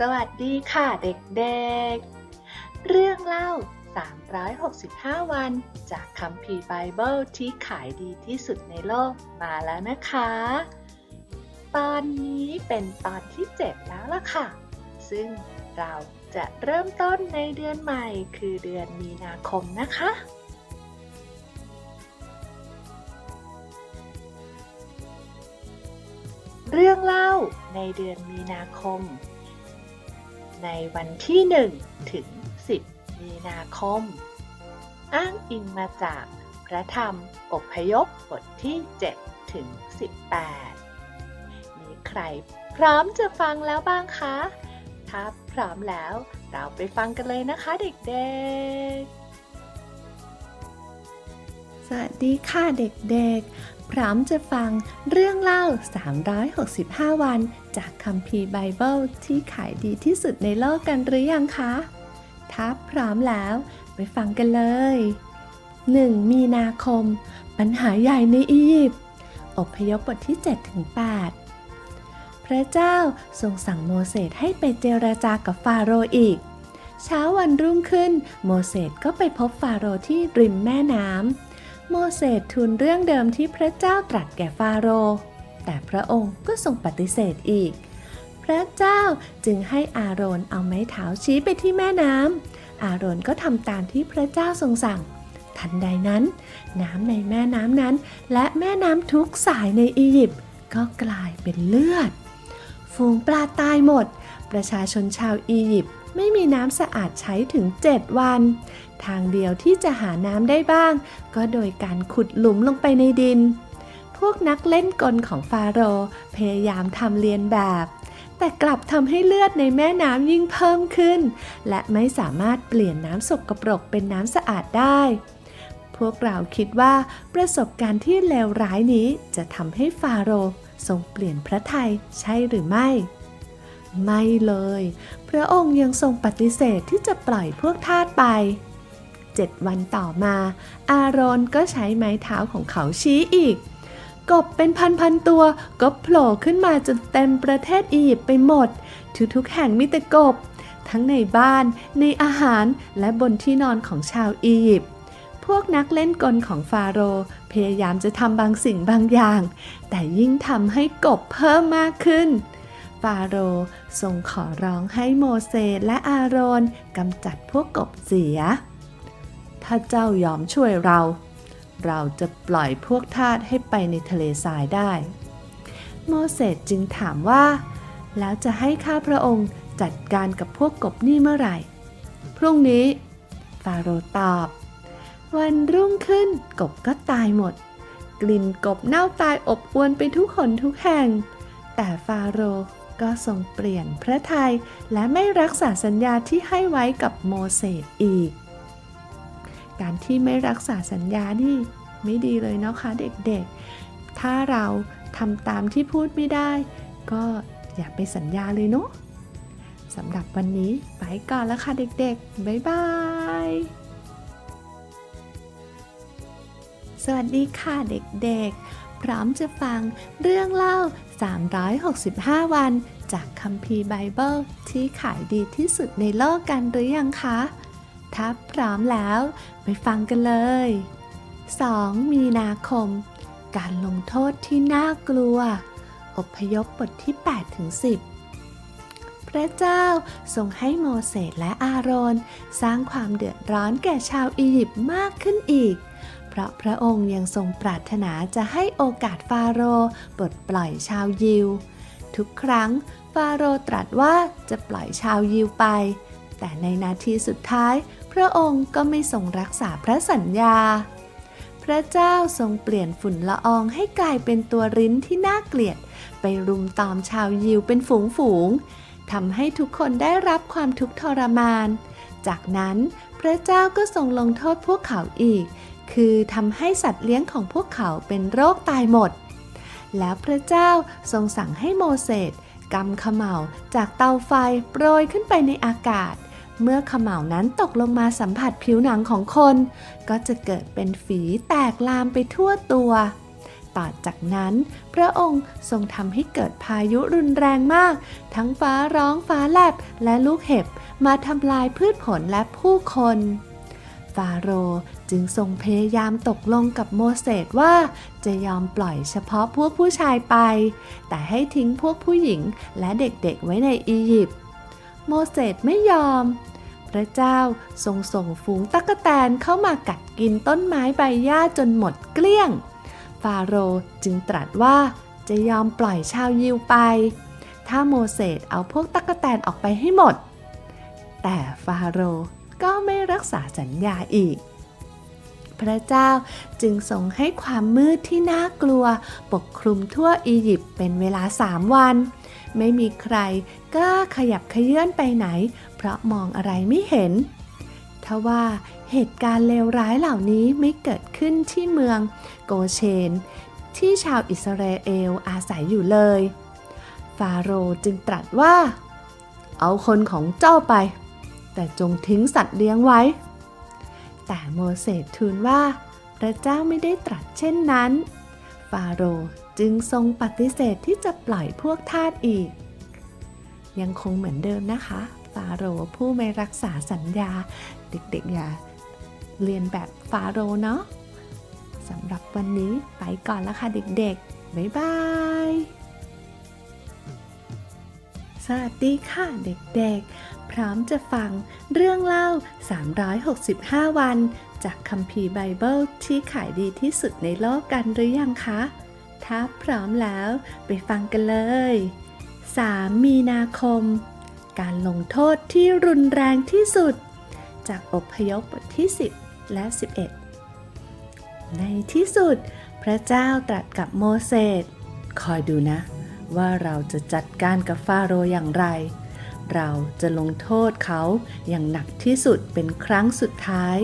สวัสดีค่ะเด็กๆ เรื่องเล่า 365 วัน จากคัมภีร์ไบเบิลที่ขายดีที่สุดในโลกมาแล้วนะคะ ตอนนี้เป็นตอนที่ 7 แล้วล่ะค่ะ ซึ่งเราจะเริ่มต้นในเดือนใหม่คือเดือนมีนาคมนะคะ เรื่องเล่าในเดือนมีนาคม ในวันที่ 1 ถึง 10 มีนาคม อ้างอิงมาจากพระธรรมอพยพบทที่ 7 ถึง 18 มีใครพร้อมจะฟังแล้วบ้างคะ ถ้าพร้อมแล้วเราไปฟังกันเลยนะคะเด็กๆ สวัสดีค่ะเด็กๆ พร้อมจะฟังเรื่องเล่า 365 วัน จากคัมภีร์ไบเบิลที่ขายดีที่สุดในโลกกันหรือยังคะ ถ้าพร้อมแล้วไปฟังกันเลย 1. มีนาคม ปัญหาใหญ่ในอียิปต์อพยพบทที่7-8พระเจ้าทรงสั่งโมเสสให้ไปเจรจากับฟาโรห์อีก เช้าวันรุ่งขึ้น โมเสสก็ไปพบฟาโรห์ที่ริมแม่น้ำโมเสสทูลเรื่องเดิมที่พระเจ้าตรัสแก่ฟาโรห์ แต่พระองค์ก็ทรงปฏิเสธอีก พระเจ้าจึงให้อาโรนเอาไม้เท้าชี้ไปที่แม่น้ำอาโรนก็ทำตามที่พระเจ้าทรงสั่ง ทันใดนั้น น้ำในแม่น้ำนั้น และแม่น้ำทุกสายในอียิปต์ก็กลายเป็นเลือด ฝูงปลาตายหมด ประชาชนชาวอียิปต์ไม่มีน้ำสะอาดใช้ถึง 7 วัน ทางเดียวที่จะหาน้ำได้บ้าง ก็โดยการขุดหลุมลงไปในดิน พวกนักเล่นกลของฟาโรห์พยายามทำเลียนแบบ แต่กลับทำให้เลือดในแม่น้ำยิ่งเพิ่มขึ้น และไม่สามารถเปลี่ยนน้ำสกปรกเป็นน้ำสะอาดได้ พวกเราคิดว่าประสบการณ์ที่เลวร้ายนี้จะทำให้ฟาโรห์ทรงเปลี่ยนพระทัยใช่หรือไม่ ไม่เลย พระองค์ยังทรงปฏิเสธที่จะปล่อยพวกทาสไปเจ็ดวันต่อมา อาโรนก็ใช้ไม้เท้าของเขาชี้อีก กบเป็นพันๆตัว ก็โผล่ขึ้นมาจนเต็มประเทศอียิปต์ไปหมด ทุกๆแห่งมีแต่กบ ทั้งในบ้าน ในอาหารและบนที่นอนของชาวอียิปต์พวกนักเล่นกลของฟาโรห์พยายามจะทำบางสิ่งบางอย่าง แต่ยิ่งทำให้กบเพิ่มมากขึ้น ฟาโรห์ทรงขอร้องให้โมเสสและอาโรนกำจัดพวกกบเสีย ถ้าเจ้ายอมช่วยเรา เราจะปล่อยพวกทาสให้ไปในทะเลทรายได้ โมเสสจึงถามว่า แล้วจะให้ข้าพระองค์จัดการกับพวกกบนี่เมื่อไหร่ พรุ่งนี้ ฟาโรตอบ วันรุ่งขึ้นกบก็ตายหมด กลิ่นกบเน่าตายอบอวนไปทุกคนทุกแห่ง แต่ฟาโรก็ทรงเปลี่ยนพระทัยและไม่รักษาสัญญาที่ให้ไว้กับโมเสสอีก การที่ไม่รักษาสัญญานี่ไม่ดีเลยเนาะคะเด็กๆ ถ้าเราทำตามที่พูดไม่ได้ ก็อย่าไปสัญญาเลยเนาะสำหรับวันนี้ไปก่อนแล้วค่ะเด็กๆ บ๊ายบาย สวัสดีค่ะเด็กๆ พร้อมจะฟังเรื่องเล่า 365 วัน จากคัมภีร์ไบเบิลที่ขายดีที่สุดในโลกกันหรือยังคะ ถ้าพร้อมแล้ว ไปฟังกันเลย 2 มีนาคม การลงโทษที่น่ากลัว อพยพบทที่8ถึง10 พระเจ้าทรงให้โมเสสและอาโรน สร้างความเดือดร้อนแก่ชาวอียิปต์มากขึ้นอีก เพราะพระองค์ยังทรงปรารถนาจะให้โอกาสฟาโรห์ปลดปล่อยชาวยิว ทุกครั้งฟาโรห์ตรัสว่าจะปล่อยชาวยิวไปแต่ในนาทีสุดท้าย พระองค์ก็ไม่ทรงรักษาพระสัญญา พระเจ้าทรงเปลี่ยนฝุ่นละอองให้กลายเป็นตัวริ้นที่น่าเกลียด ไปรุมตอมชาวยิวเป็นฝูงฝูงๆทำให้ทุกคนได้รับความทุกข์ทรมาน จากนั้นพระเจ้าก็ทรงลงโทษพวกเขาอีก คือทำให้สัตว์เลี้ยงของพวกเขาเป็นโรคตายหมด แล้วพระเจ้าทรงสั่งให้โมเสสกำขมเหลาจากเตาไฟโปรยขึ้นไปในอากาศ เมื่อขมเหลานั้นตกลงมาสัมผัสผิวหนังของคน ก็จะเกิดเป็นฝีแตกลามไปทั่วตัว ต่อจากนั้น พระองค์ทรงทำให้เกิดพายุรุนแรงมาก ทั้งฟ้าร้องฟ้าแลบและลูกเห็บมาทำลายพืชผลและผู้คนฟาโรห์จึงทรงพยายามตกลงกับโมเสสว่าจะยอมปล่อยเฉพาะพวกผู้ชายไป แต่ให้ทิ้งพวกผู้หญิงและเด็กๆไว้ในอียิปต์ โมเสสไม่ยอม พระเจ้าทรงส่งฝูงตั๊กแตนเข้ามากัดกินต้นไม้ใบหญ้าจนหมดเกลี้ยง ฟาโรห์จึงตรัสว่าจะยอมปล่อยชาวยิวไป ถ้าโมเสสเอาพวกตั๊กแตนออกไปให้หมด แต่ฟาโรห์ก็ไม่รักษาสัญญาอีก พระเจ้าจึงทรงให้ความมืดที่น่ากลัว ปกคลุมทั่วอียิปต์เป็นเวลาสามวัน ไม่มีใครกล้าขยับขยื่นไปไหน เพราะมองอะไรไม่เห็นทว่าเหตุการณ์เลวร้ายเหล่านี้ไม่เกิดขึ้นที่เมืองโกเชน ที่ชาวอิสราเอลอาศัยอยู่เลย ฟาโรจึงตรัสว่า เอาคนของเจ้าไป แต่จงทิ้งสัตว์เลี้ยงไว้ แต่โมเสสทูลว่า พระเจ้าไม่ได้ตรัสเช่นนั้นาโรห์จึงทรงปฏิเสธที่จะปล่อยพวกทาสอีก ยังคงเหมือนเดิมนะคะ ฟาโรห์ผู้ไม่รักษาสัญญา เด็กๆอย่าเรียนแบบฟาโรห์เนาะสำหรับวันนี้ไปก่อนแล้วค่ะเด็กๆ บ๊ายบาย สวัสดีค่ะเด็กๆ พร้อมจะฟังเรื่องเล่า 365 วัน จากคัมภีร์ไบเบิลที่ขายดีที่สุดในโลกกันหรือยังคะ ถ้าพร้อมแล้วไปฟังกันเลย 3 มีนาคม การลงโทษที่รุนแรงที่สุด จากอพยพบทที่ 10 และ 11 ในที่สุด พระเจ้าตรัสกับโมเสส คอยดูนะ ว่าเราจะจัดการกับฟาโรห์อย่างไร เราจะลงโทษเขาอย่างหนักที่สุดเป็นครั้งสุดท้าย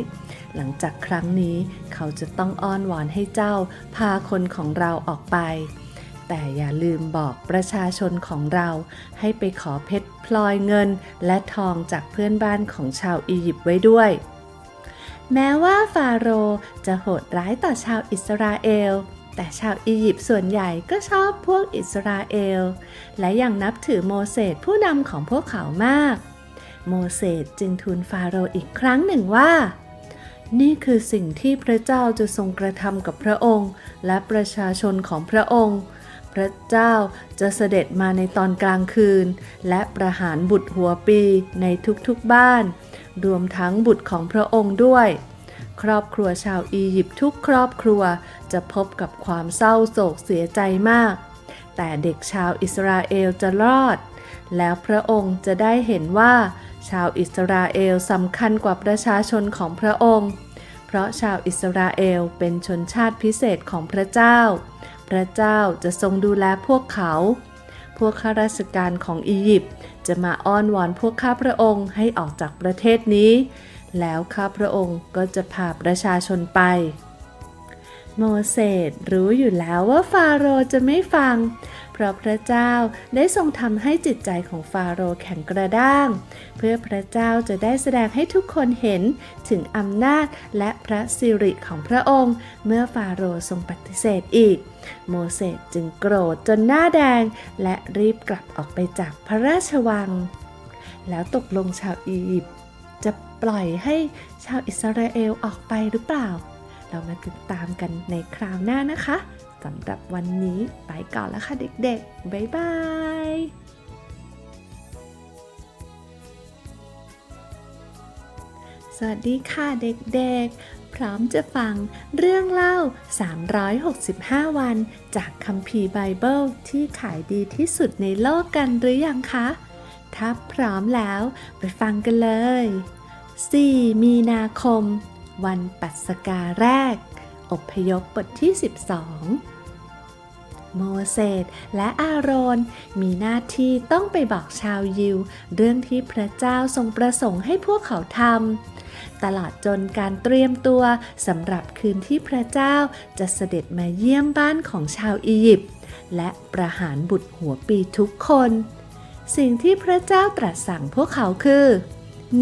หลังจากครั้งนี้เขาจะต้องอ้อนวอนให้เจ้าพาคนของเราออกไป แต่อย่าลืมบอกประชาชนของเรา ให้ไปขอเพชรพลอยเงินและทองจากเพื่อนบ้านของชาวอียิปต์ไว้ด้วย แม้ว่าฟาโรห์จะโหดร้ายต่อชาวอิสราเอล แต่ชาวอียิปต์ส่วนใหญ่ก็ชอบพวกอิสราเอล และยังนับถือโมเสสผู้นำของพวกเขามาก โมเสสจึงทูลฟาโรห์อีกครั้งหนึ่งว่า นี่คือสิ่งที่พระเจ้าจะทรงกระทำกับพระองค์ และประชาชนของพระองค์ พระเจ้าจะเสด็จมาในตอนกลางคืน และประหารบุตรหัวปีในทุกๆบ้าน รวมทั้งบุตรของพระองค์ด้วย ครอบครัวชาวอียิปต์ทุกครอบครัวจะพบกับความเศร้าโศกเสียใจมาก แต่เด็กชาวอิสราเอลจะรอด แล้วพระองค์จะได้เห็นว่า ชาวอิสราเอลสำคัญกว่าประชาชนของพระองค์ เพราะชาวอิสราเอลเป็นชนชาติพิเศษของพระเจ้า พระเจ้าจะทรงดูแลพวกเขา พวกข้าราชการของอียิปต์จะมาอ้อนวอนพวกข้าพระองค์ให้ออกจากประเทศนี้ แล้วข้าพระองค์ก็จะพาประชาชนไป โมเสสรู้อยู่แล้วว่าฟาโรจะไม่ฟัง เพราะพระเจ้าได้ทรงทำให้จิตใจของฟาโรแข็งกระด้าง เพื่อพระเจ้าจะได้แสดงให้ทุกคนเห็นถึงอำนาจและพระสิริของพระองค์ เมื่อฟาโรทรงปฏิเสธอีก โมเสสจึงโกรธจนหน้าแดง และรีบกลับออกไปจากพระราชวัง แล้วตกลงชาวอียิปต์ จะปล่อยให้ชาวอิสราเอลออกไปหรือเปล่า เรามาติดตามกันในคราวหน้านะคะสำหรับวันนี้ไปก่อนแล้วค่ะเด็กๆ บ๊ายบายสวัสดีค่ะเด็กๆ พร้อมจะฟังเรื่องเล่า 365 วัน จากคัมภีร์ไบเบิลที่ขายดีที่สุดในโลกกันหรือยังคะ ถ้าพร้อมแล้วไปฟังกันเลย 4 มีนาคม วันปัสกาแรก อบพยพบทที่ 12 โมเสสและอาโรน มีหน้าที่ต้องไปบอกชาวยิว เรื่องที่พระเจ้าทรงประสงค์ให้พวกเขาทำตลอดจนการเตรียมตัวสำหรับคืนที่พระเจ้าจะเสด็จมาเยี่ยมบ้านของชาวอียิปต์และประหารบุตรหัวปีทุกคน สิ่งที่พระเจ้าตรัสสั่งพวกเขาคือ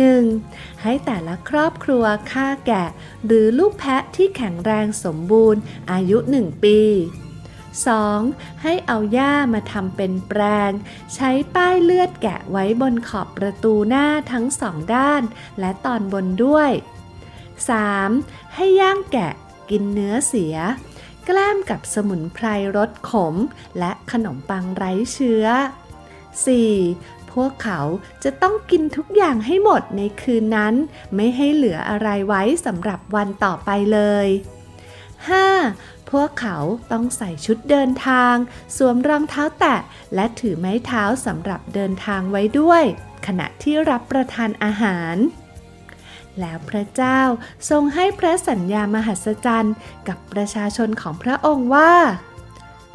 1. ให้แต่ละครอบครัวฆ่าแกะ หรือลูกแพะที่แข็งแรงสมบูรณ์ อายุ 1 ปี 2. ให้เอาหญ้ามาทำเป็นแปรง ใช้ป้ายเลือดแกะไว้บนขอบประตูหน้าทั้งสองด้าน และตอนบนด้วย 3. ให้ย่างแกะกินเนื้อเสีย แกล้มกับสมุนไพรรสขม และขนมปังไร้เชื้อ 4. พวกเขาจะต้องกินทุกอย่างให้หมดในคืนนั้น ไม่ให้เหลืออะไรไว้สำหรับวันต่อไปเลย 5. พวกเขาต้องใส่ชุดเดินทาง สวมรองเท้าแตะ และถือไม้เท้าสำหรับเดินทางไว้ด้วย ขณะที่รับประทานอาหารแล้วพระเจ้าทรงให้พระสัญญามหัศจรรย์กับประชาชนของพระองค์ว่า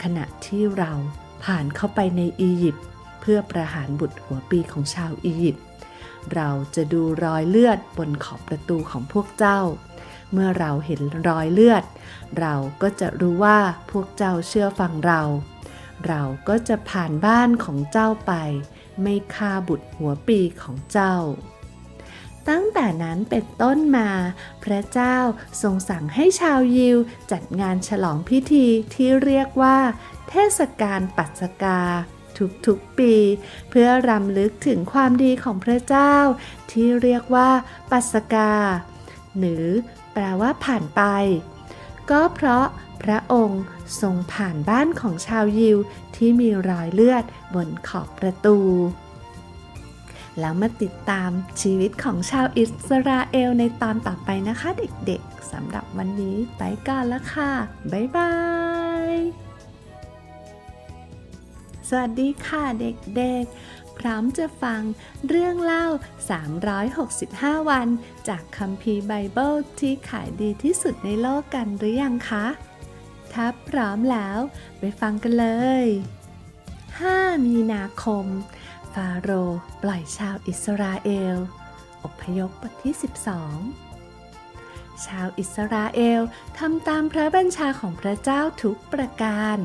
ขณะที่เราผ่านเข้าไปในอียิปต์ พื่อประหารบุตรหัวปีของชาวอียิปต์เราจะดูรอยเลือดบนขอบประตูของพวกเจ้า เมื่อเราเห็นรอยเลือด เราก็จะรู้ว่าพวกเจ้าเชื่อฟังเรา เราก็จะผ่านบ้านของเจ้าไป ไม่ฆ่าบุตรหัวปีของเจ้าตั้งแต่นั้นเป็นต้นมา พระเจ้าทรงสั่งให้ชาวยิว จัดงานฉลองพิธีที่เรียกว่า เทศกาลปัสกา ทุกๆปี เพื่อรำลึกถึงความดีของพระเจ้า ที่เรียกว่าปัสกา หรือแปลว่าผ่านไป ก็เพราะพระองค์ทรงผ่านบ้านของชาวยิวที่มีรอยเลือดบนขอบประตู แล้วมาติดตามชีวิตของชาวอิสราเอลในตอนต่อไปนะคะเด็กๆสำหรับวันนี้ไปก่อนล้วค่ะ บ๊ายบาย สวัสดีค่ะเด็กๆ พร้อมจะฟังเรื่องเล่า 365 วัน จากคัมภีร์ไบเบิลที่ขายดีที่สุดในโลกกันหรือยังคะ ถ้าพร้อมแล้วไปฟังกันเลย 5 มีนาคม ฟาโรห์ปล่อยชาวอิสราเอล อพยพบทที่ 12 ชาวอิสราเอลทำตามพระบัญชาของพระเจ้าทุกประการ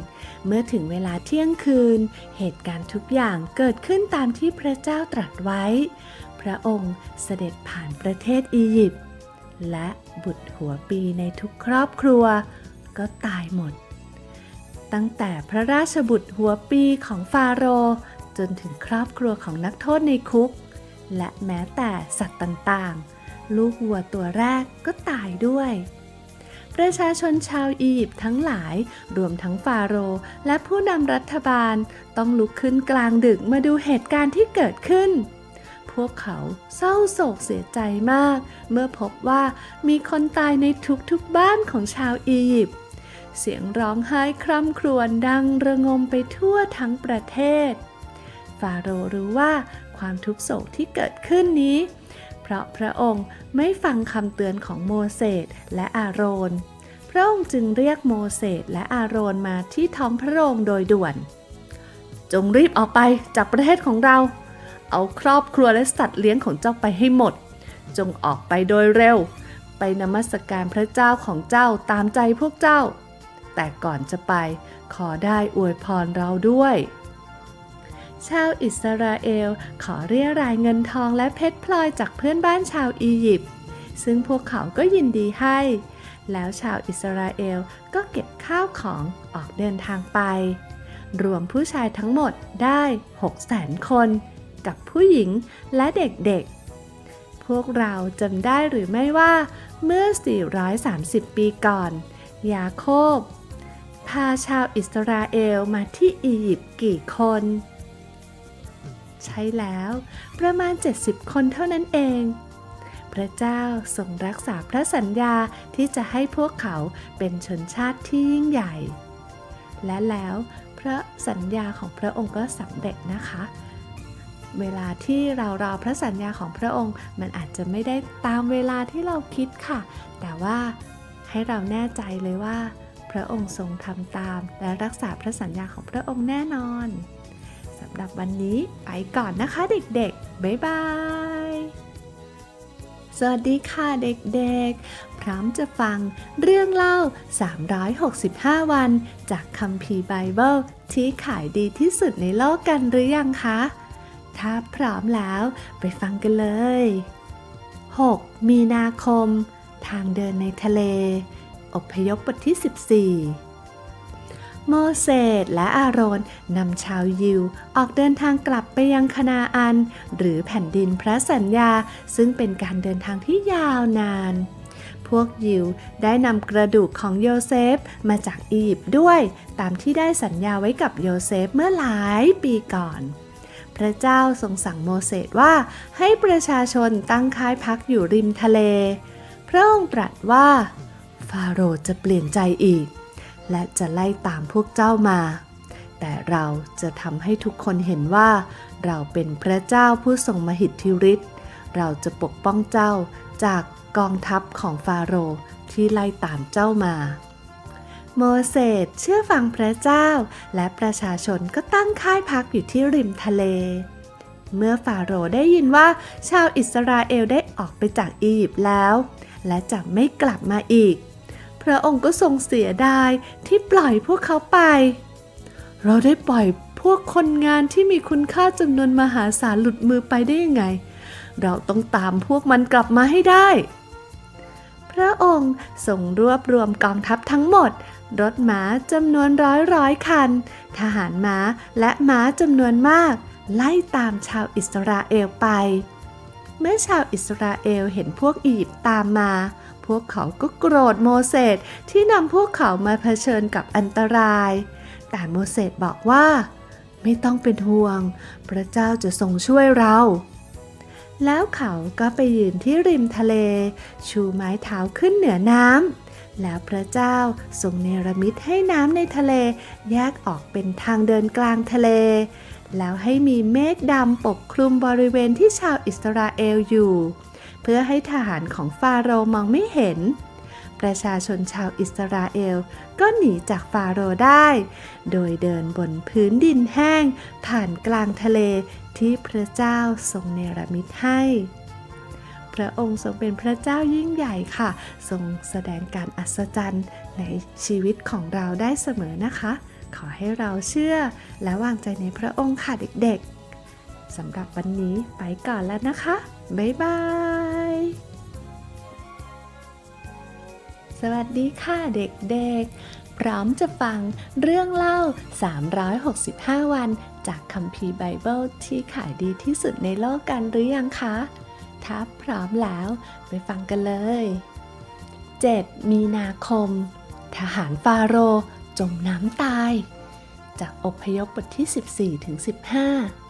เมื่อถึงเวลาเที่ยงคืน เหตุการณ์ทุกอย่างเกิดขึ้นตามที่พระเจ้าตรัสไว้ พระองค์เสด็จผ่านประเทศอียิปต์และบุตรหัวปีในทุกครอบครัว ก็ตายหมด ตั้งแต่พระราชบุตรหัวปีของฟาโรห์จนถึงครอบครัวของนักโทษในคุก และแม้แต่สัตว์ต่างๆ ลูกวัวตัวแรกก็ตายด้วย ประชาชนชาวอียิปต์ทั้งหลายรวมทั้งฟาโรห์และผู้นำรัฐบาลต้องลุกขึ้นกลางดึกมาดูเหตุการณ์ที่เกิดขึ้น พวกเขาเศร้าโศกเสียใจมาก เมื่อพบว่ามีคนตายในทุกๆบ้านของชาวอียิปต์เสียงร้องไห้คร่ำครวญดังระงมไปทั่วทั้งประเทศ ฟาโรห์รู้ว่าความทุกโศกที่เกิดขึ้นนี้เราะพระองค์ไม่ฟังคำเตือนของโมเสสและอาโรน พระองค์จึงเรียกโมเสสและอาโรนมาที่ท้องพระโรงโดยด่วน จงรีบออกไปจากประเทศของเรา เอาครอบครัวและสัตว์เลี้ยงของเจ้าไปให้หมด จงออกไปโดยเร็ว ไปนมัสการพระเจ้าของเจ้าตามใจพวกเจ้า แต่ก่อนจะไปขอได้อวยพรเราด้วย ชาวอิสราเอลขอเรียรายเงินทองและเพชรพลอยจากเพื่อนบ้านชาวอียิปต์ซึ่งพวกเขาก็ยินดีให้ แล้วชาวอิสราเอลก็เก็บข้าวของออกเดินทางไป รวมผู้ชายทั้งหมดได้6แสนคน กับผู้หญิงและเด็กๆ พวกเราจำได้หรือไม่ว่าเมื่อ 430 ปีก่อน ยาโคบ พาชาวอิสราเอลมาที่อียิปต์กี่คน ใช่แล้ว ประมาณ 70 คนเท่านั้นเอง พระเจ้าทรงรักษาพระสัญญาที่จะให้พวกเขาเป็นชนชาติที่ยิ่งใหญ่ และแล้วพระสัญญาของพระองค์ก็สำเร็จนะคะ เวลาที่เรารอพระสัญญาของพระองค์มันอาจจะไม่ได้ตามเวลาที่เราคิดค่ะ แต่ว่าให้เราแน่ใจเลยว่า พระองค์ทรงทำตาม และรักษาพระสัญญาของพระองค์แน่นอนำหรับวันนี้ไปก่อนนะคะเด็กๆ บ๊ายบาย สวัสดีค่ะเด็กๆ พร้อมจะฟังเรื่องเล่า 365 วัน จากคัมภีร์ไบเบิลที่ขายดีที่สุดในโลกกันหรือยังคะ ถ้าพร้อมแล้วไปฟังกันเลย 6. มีนาคม ทางเดินในทะเล อพยพบทที่ 14 โมเสสและอาโรนนำชาวยิว ออกเดินทางกลับไปยังคณาอัน หรือแผ่นดินพระสัญญา ซึ่งเป็นการเดินทางที่ยาวนาน พวกยิวได้นำกระดูกของโยเซฟมาจากอียิปต์ด้วย ตามที่ได้สัญญาไว้กับโยเซฟเมื่อหลายปีก่อนพระเจ้าทรงสั่งโมเสสว่าให้ประชาชนตั้งค่ายพักอยู่ริมทะเล พระองค์ตรัสว่า ฟาโรห์จะเปลี่ยนใจอีก และจะไล่ตามพวกเจ้ามา แต่เราจะทำให้ทุกคนเห็นว่า เราเป็นพระเจ้าผู้ทรงมหิทธิฤทธิ์เราจะปกป้องเจ้าจากกองทัพของฟาโรห์ที่ไล่ตามเจ้ามา โมเสสเชื่อฟังพระเจ้า และประชาชนก็ตั้งค่ายพักอยู่ที่ริมทะเล เมื่อฟาโรห์ได้ยินว่าชาวอิสราเอลได้ออกไปจากอียิปต์แล้ว และจะไม่กลับมาอีก พระองค์ก็ทรงเสียดายที่ปล่อยพวกเขาไป เราได้ปล่อยพวกคนงานที่มีคุณค่าจำนวนมหาศาลหลุดมือไปได้ยังไง เราต้องตามพวกมันกลับมาให้ได้ พระองค์ทรงรวบรวมกองทัพทั้งหมด รถม้าจำนวนร้อยร้อยคัน ทหารม้าและม้าจำนวนมาก ไล่ตามชาวอิสราเอลไป เมื่อชาวอิสราเอลเห็นพวกอียิปต์ตามมา วกเขาก็โกรธโมเสสที่นำพวกเขามาเผชิญกับอันตราย แต่โมเสสบอกว่า ไม่ต้องเป็นห่วง พระเจ้าจะทรงช่วยเรา แล้วเขาก็ไปยืนที่ริมทะเล ชูไม้เท้าขึ้นเหนือน้ำแล้วพระเจ้าทรงเนรมิตให้น้ำในทะเล แยกออกเป็นทางเดินกลางทะเลแล้วให้มีเมฆดำปกคลุมบริเวณที่ชาวอิสราเอลอยู่ เพื่อให้ทหารของฟาโรห์มองไม่เห็น ประชาชนชาวอิสราเอลก็หนีจากฟาโรห์ได้ โดยเดินบนพื้นดินแห้ง ผ่านกลางทะเลที่พระเจ้าทรงเนรมิตให้พระองค์ทรงเป็นพระเจ้ายิ่งใหญ่ค่ะ ทรงแสดงการอัศจรรย์ในชีวิตของเราได้เสมอนะคะ ขอให้เราเชื่อและวางใจในพระองค์ค่ะเด็กๆสำหรับวันนี้ไปก่อนแล้วนะคะ บ๊ายบาย สวัสดีค่ะเด็กๆ พร้อมจะฟังเรื่องเล่า 365 วัน จากคัมภีร์ไบเบิลที่ขายดีที่สุดในโลกกันหรือยังคะ ถ้าพร้อมแล้วไปฟังกันเลย 7 มีนาคม ทหารฟาโรจมน้ำตาย จากอพยพบทที่ 14ถึง15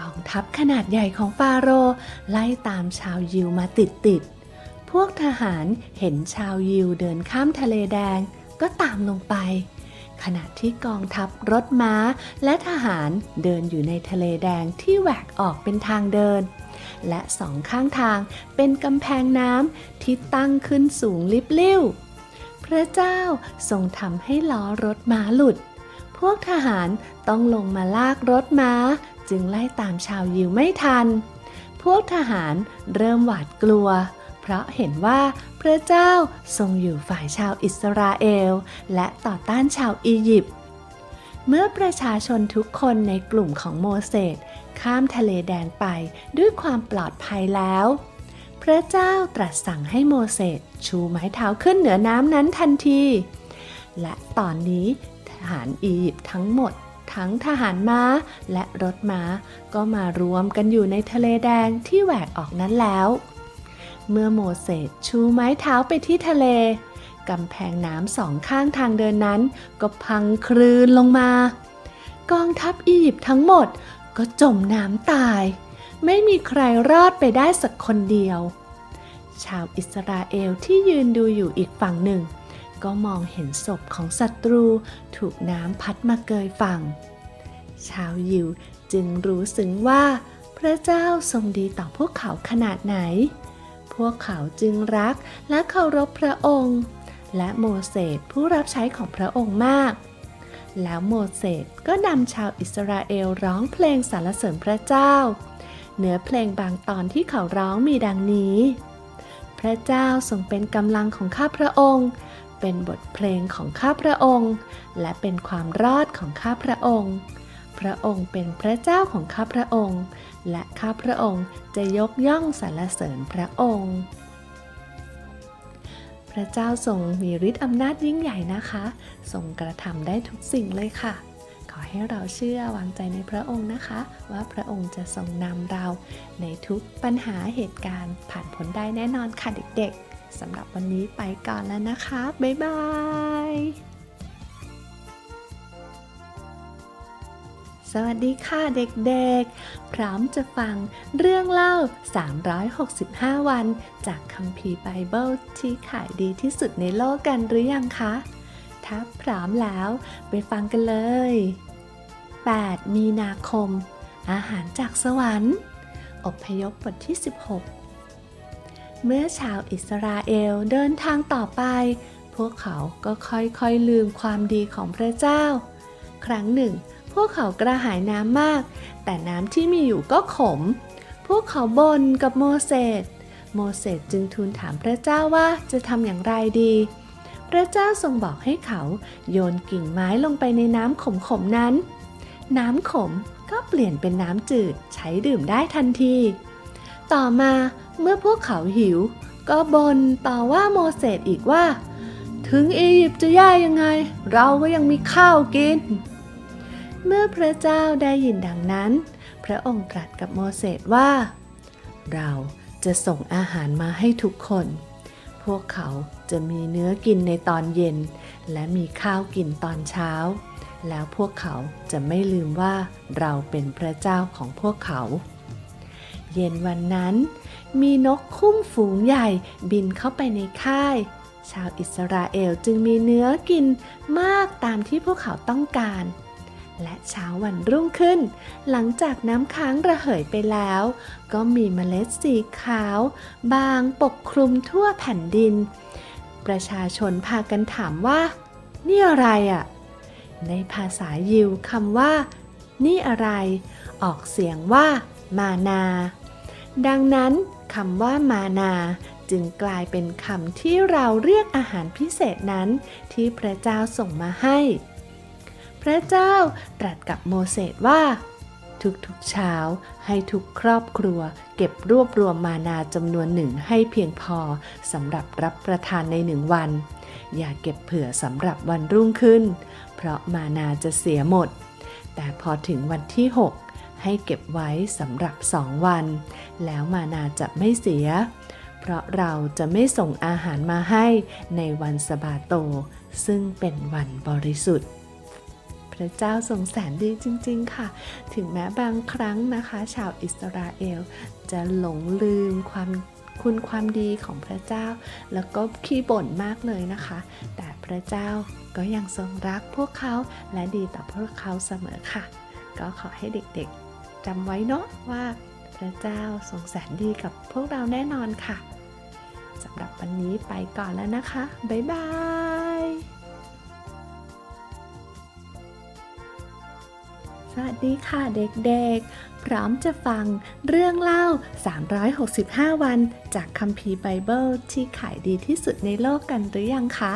กองทัพขนาดใหญ่ของฟาโรห์ไล่ตามชาวยิวมาติดติดๆ พวกทหารเห็นชาวยิวเดินข้ามทะเลแดงก็ตามลงไป ขณะที่กองทัพรถม้าและทหารเดินอยู่ในทะเลแดงที่แหวกออกเป็นทางเดิน และสองข้างทางเป็นกำแพงน้ำที่ตั้งขึ้นสูงลิบลิ่วพระเจ้าทรงทำให้ล้อรถม้าหลุดพวกทหารต้องลงมาลากรถม้า จึงไล่ตามชาวยิวไม่ทัน พวกทหารเริ่มหวาดกลัว เพราะเห็นว่าพระเจ้าทรงอยู่ฝ่ายชาวอิสราเอล และต่อต้านชาวอียิปต์ เมื่อประชาชนทุกคนในกลุ่มของโมเสสข้ามทะเลแดงไปด้วยความปลอดภัยแล้ว พระเจ้าตรัสสั่งให้โมเสสชูไม้เท้าขึ้นเหนือน้ำนั้นทันที และตอนนี้ทหารอียิปต์ทั้งหมด ทั้งทหารม้าและรถม้า ก็มารวมกันอยู่ในทะเลแดงที่แหวกออกนั้นแล้ว เมื่อโมเสสชูไม้เท้าไปที่ทะเลกำแพงน้ำสองข้างทางเดินนั้น ก็พังคลืนลงมา กองทัพอียิปต์ทั้งหมดก็จมน้ำตาย ไม่มีใครรอดไปได้สักคนเดียว ชาวอิสราเอลที่ยืนดูอยู่อีกฝั่งหนึ่ง ก็มองเห็นศพของศัตรูถูกน้ำพัดมาเกยฝั่ง ชาวยิวจึงรู้ซึ้งว่า พระเจ้าทรงดีต่อพวกเขาขนาดไหน พวกเขาจึงรักและเคารพพระองค์ และโมเสสผู้รับใช้ของพระองค์มาก แล้วโมเสสก็นำชาวอิสราเอลร้องเพลงสรรเสริญพระเจ้า เนื้อเพลงบางตอนที่เขาร้องมีดังนี้พระเจ้าทรงเป็นกำลังของข้าพระองค์ เป็นบทเพลงของข้าพระองค์ และเป็นความรอดของข้าพระองค์ พระองค์เป็นพระเจ้าของข้าพระองค์ และข้าพระองค์จะยกย่องสรรเสริญพระองค์ พระเจ้าทรงมีฤทธิ์อำนาจยิ่งใหญ่นะคะ ทรงกระทำได้ทุกสิ่งเลยค่ะขอให้เราเชื่อวางใจในพระองค์นะคะ ว่าพระองค์จะทรงนำเราในทุกปัญหาเหตุการณ์ผ่านพ้นได้แน่นอนค่ะเด็กๆ สำหรับวันนี้ไปก่อนแล้วนะคะ บ๊ายบายสวัสดีค่ะเด็กๆ พร้อมจะฟังเรื่องเล่า 365 วัน จากคัมภีร์ไบเบิลที่ขายดีที่สุดในโลกกันหรือยังคะ ถ้าพร้อมแล้วไปฟังกันเลย 8 มีนาคม อาหารจากสวรรค์ อพยพบทที่ 16 เมื่อชาวอิสราเอลเดินทางต่อไป พวกเขาก็ค่อยๆลืมความดีของพระเจ้า ครั้งหนึ่ง พวกเขากระหายน้ำมาก แต่น้ำที่มีอยู่ก็ขม พวกเขาบ่นกับโมเสส โมเสสจึงทูลถามพระเจ้าว่าจะทำอย่างไรดี พระเจ้าทรงบอกให้เขาโยนกิ่งไม้ลงไปในน้ำขมๆนั้น น้ำขมก็เปลี่ยนเป็นน้ำจืดใช้ดื่มได้ทันที ต่อมาเมื่อพวกเขาหิว ก็บน่นต่อว่าโมเสสอีกว่า ถึงอียิปต์จะแย่ยังไง เราก็ยังมีข้าวกิน เมื่อพระเจ้าได้ยินดังนั้น พระองค์ตรัสกับโมเสสว่า เราจะส่งอาหารมาให้ทุกคน พวกเขาจะมีเนื้อกินในตอนเย็น และมีข้าวกินตอนเช้า แล้วพวกเขาจะไม่ลืมว่าเราเป็นพระเจ้าของพวกเขา เย็นวันนั้น มีนกคุ้มฝูงใหญ่บินเข้าไปในค่าย ชาวอิสราเอลจึงมีเนื้อกินมากตามที่พวกเขาต้องการ และเช้าวันรุ่งขึ้น หลังจากน้ำค้างระเหยไปแล้ว ก็มีเมล็ดสีขาว บางปกคลุมทั่วแผ่นดิน ประชาชนพากันถามว่า นี่อะไรอะ่ะ ในภาษายิวคำว่า นี่อะไรออกเสียงว่ามานา ดังนั้นคำว่ามานาจึงกลายเป็นคำที่เราเรียกอาหารพิเศษนั้นที่พระเจ้าส่งมาให้ พระเจ้าตรัสกับโมเสสว่า ทุกๆเช้าให้ทุกครอบครัว เก็บรวบรวมมานาจำนวนหนึ่งให้เพียงพอสำหรับรับประทานในหนึ่งวัน อย่าเก็บเผื่อสำหรับวันรุ่งขึ้น เพราะมานาจะเสียหมด แต่พอถึงวันที่ 6 ให้เก็บไว้สำหรับสองวัน แล้วมานาจะไม่เสีย เพราะเราจะไม่ส่งอาหารมาให้ในวันสบาโต ซึ่งเป็นวันบริสุทธิ์พระเจ้าทรงแสนดีจริง ๆ ค่ะ ถึงแม้บางครั้งนะคะ ชาวอิสราเอล จะหลงลืมความคุณความดีของพระเจ้า แล้วก็ขี้บ่นมากเลยนะคะ แต่พระเจ้าก็ยังทรงรักพวกเขาและดีต่อพวกเขาเสมอค่ะ ก็ขอให้เด็กๆ จำไว้เนาะว่าพระเจ้าทรงแสนดีกับพวกเราแน่นอนค่ะสำหรับวันนี้ไปก่อนแล้วนะคะ บ๊ายบายสวัสดีค่ะเด็กๆ พร้อมจะฟังเรื่องเล่า 365 วัน จากคัมภีร์ไบเบิลที่ขายดีที่สุดในโลกกันหรือยังคะ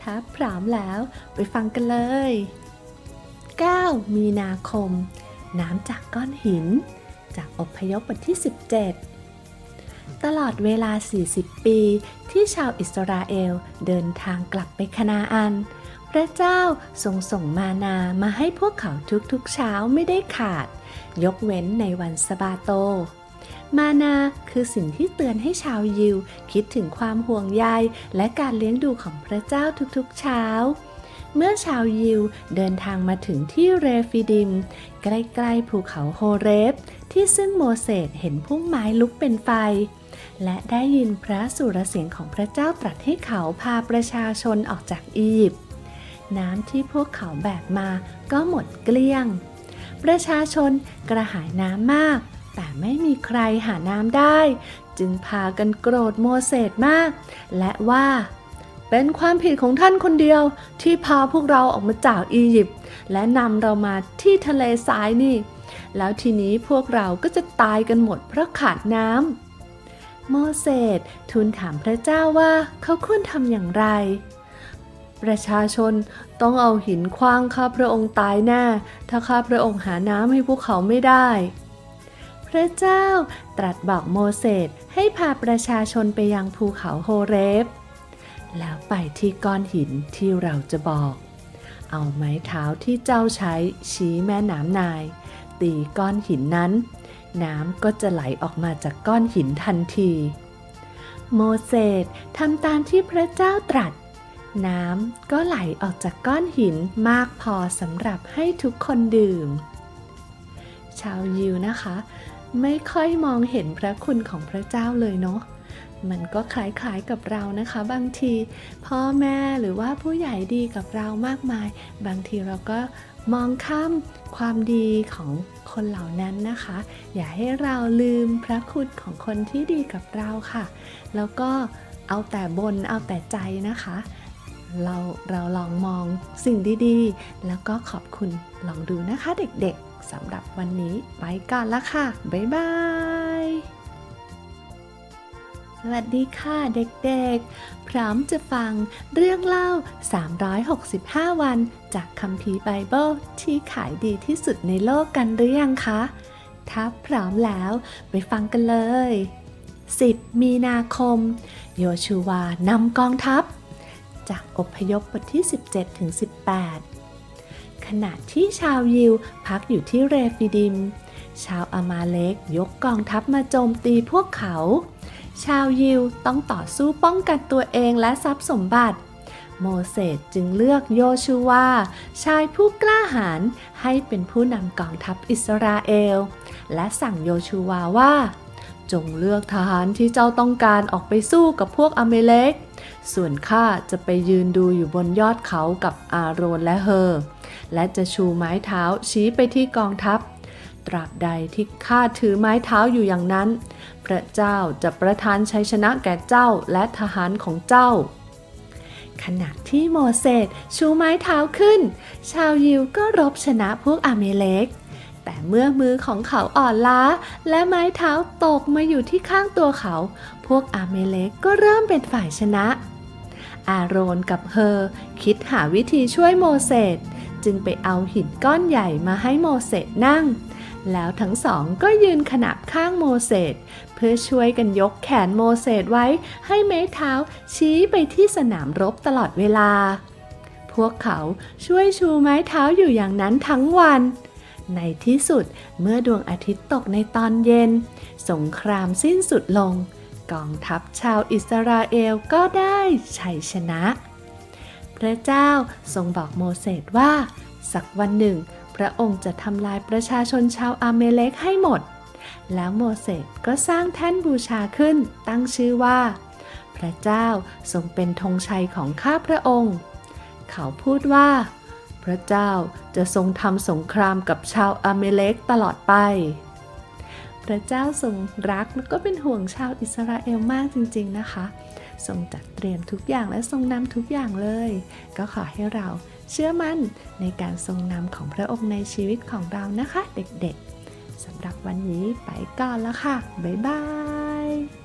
ถ้าพร้อมแล้วไปฟังกันเลย 9 มีนาคม น้ำจากก้อนหิน จากอพยพบทที่ 17 ตลอดเวลา 40 ปี ที่ชาวอิสราเอลเดินทางกลับไปคณาอัน พระเจ้าทรงส่งมานามาให้พวกเขาทุกๆเช้าไม่ได้ขาด ยกเว้นในวันสะบาโต มานาคือสิ่งที่เตือนให้ชาวยิว คิดถึงความห่วงใยและการเลี้ยงดูของพระเจ้าทุกๆเช้า เมื่อชาวยิวเดินทางมาถึงที่เรฟิดิม ใกล้ๆภูเขาโฮเรฟ ที่ซึ่งโมเสสเห็นพุ่มไม้ลุกเป็นไฟ และได้ยินพระสุรเสียงของพระเจ้าตรัสให้เขาพาประชาชนออกจากอียิปต์น้ำที่พวกเขาแบกมาก็หมดเกลี้ยง ประชาชนกระหายน้ำมาก แต่ไม่มีใครหาน้ำได้ จึงพากันโกรธโมเสสมาก และว่า เป็นความผิดของท่านคนเดียวที่พาพวกเราออกมาจากอียิปต์และนำเรามาที่ทะเลทรายนี่ แล้วทีนี้พวกเราก็จะตายกันหมดเพราะขาดน้ำโมเสสทูลถามพระเจ้าว่าเขาควรทำอย่างไร ประชาชนต้องเอาหินคว้างข้าพระองค์ตายแน่ถ้าข้าพระองค์หาน้ำให้พวกเขาไม่ได้ พระเจ้าตรัสบอกโมเสสให้พาประชาชนไปยังภูเขาโฮเรฟ แล้วไปที่ก้อนหินที่เราจะบอก เอาไม้เท้าที่เจ้าใช้ชี้แม่น้ำนาย ตีก้อนหินนั้น น้ำก็จะไหลออกมาจากก้อนหินทันที โมเสสทำตามที่พระเจ้าตรัส น้ำก็ไหลออกจากก้อนหินมากพอสำหรับให้ทุกคนดื่ม ชาวยิวนะคะ ไม่ค่อยมองเห็นพระคุณของพระเจ้าเลยเนาะ มันก็คล้ายๆกับเรานะคะ บางที พ่อแม่หรือว่าผู้ใหญ่ดีกับเรามากมาย บางทีเราก็มองข้ามความดีของคนเหล่านั้นนะคะ อย่าให้เราลืมพระคุณของคนที่ดีกับเราค่ะ แล้วก็เอาแต่บนเอาแต่ใจนะคะ เราเราลองมองสิ่งดีๆ แล้วก็ขอบคุณลองดูนะคะเด็กๆสำหรับวันนี้ไปก่อนละค่ะ บ๊ายบาย สวัสดีค่ะเด็กๆ พร้อมจะฟังเรื่องเล่า 365 วัน จากคัมภีร์ไบเบิลที่ขายดีที่สุดในโลกกันหรือยังคะ ถ้าพร้อมแล้วไปฟังกันเลย 10 มีนาคม โยชูวานำกองทัพ จากอพยพบทที่ 17ถึง18 ขณะที่ชาวยิวพักอยู่ที่เรฟิดิม ชาวอามาเลกยกกองทัพมาโจมตีพวกเขา ชาวยิวต้องต่อสู้ป้องกันตัวเองและทรัพย์สมบัติ โมเสสจึงเลือกโยชูวาชายผู้กล้าหาญให้เป็นผู้นำกองทัพอิสราเอล และสั่งโยชูวาว่า จงเลือกทหารที่เจ้าต้องการออกไปสู้กับพวกอเมเลกส่วนข้าจะไปยืนดูอยู่บนยอดเขากับอาโรนและเฮอและจะชูไม้เท้าชี้ไปที่กองทัพ ตราบใดที่ข้าถือไม้เท้าอยู่อย่างนั้น พระเจ้าจะประทานชัยชนะแก่เจ้าและทหารของเจ้า ขณะที่โมเสสชูไม้เท้าขึ้น ชาวยิวก็รบชนะพวกอาเมเลกแต่เมื่อมือของเขาอ่อนล้า และไม้เท้าตกมาอยู่ที่ข้างตัวเขา พวกอาเมเลกก็เริ่มเป็นฝ่ายชนะ อาโรนกับเฮอคิดหาวิธีช่วยโมเสสจึงไปเอาหินก้อนใหญ่มาให้โมเสสนั่ง แล้วทั้งสองก็ยืนขนับข้างโมเสสเพื่อช่วยกันยกแขนโมเสสไว้ให้ไม้เท้าชี้ไปที่สนามรบตลอดเวลา พวกเขาช่วยชูไม้เท้าอยู่อย่างนั้นทั้งวัน ในที่สุดเมื่อดวงอาทิตย์ตกในตอนเย็น สงครามสิ้นสุดลง กองทัพชาวอิสราเอลก็ได้ชัยชนะ พระเจ้าทรงบอกโมเสสว่า สักวันหนึ่ง ระองค์จะทำลายประชาชนชาวอาเมเลกให้หมด แล้วโมเสสก็สร้างแท่นบูชาขึ้นตั้งชื่อว่า พระเจ้าทรงเป็นธงชัยของข้าพระองค์ เขาพูดว่า พระเจ้าจะทรงทำสงครามกับชาวอาเมเลกตลอดไป พระเจ้าทรงรักแล้วก็เป็นห่วงชาวอิสราเอลมากจริง ๆนะคะ ทรงจัดเตรียมทุกอย่างและทรงนำทุกอย่างเลย ก็ขอให้เรา เชื่อมั่นในการทรงนำของพระองค์ในชีวิตของเรานะคะ เด็กๆสำหรับวันนี้ไปก่อนแล้วค่ะ บ๊ายบาย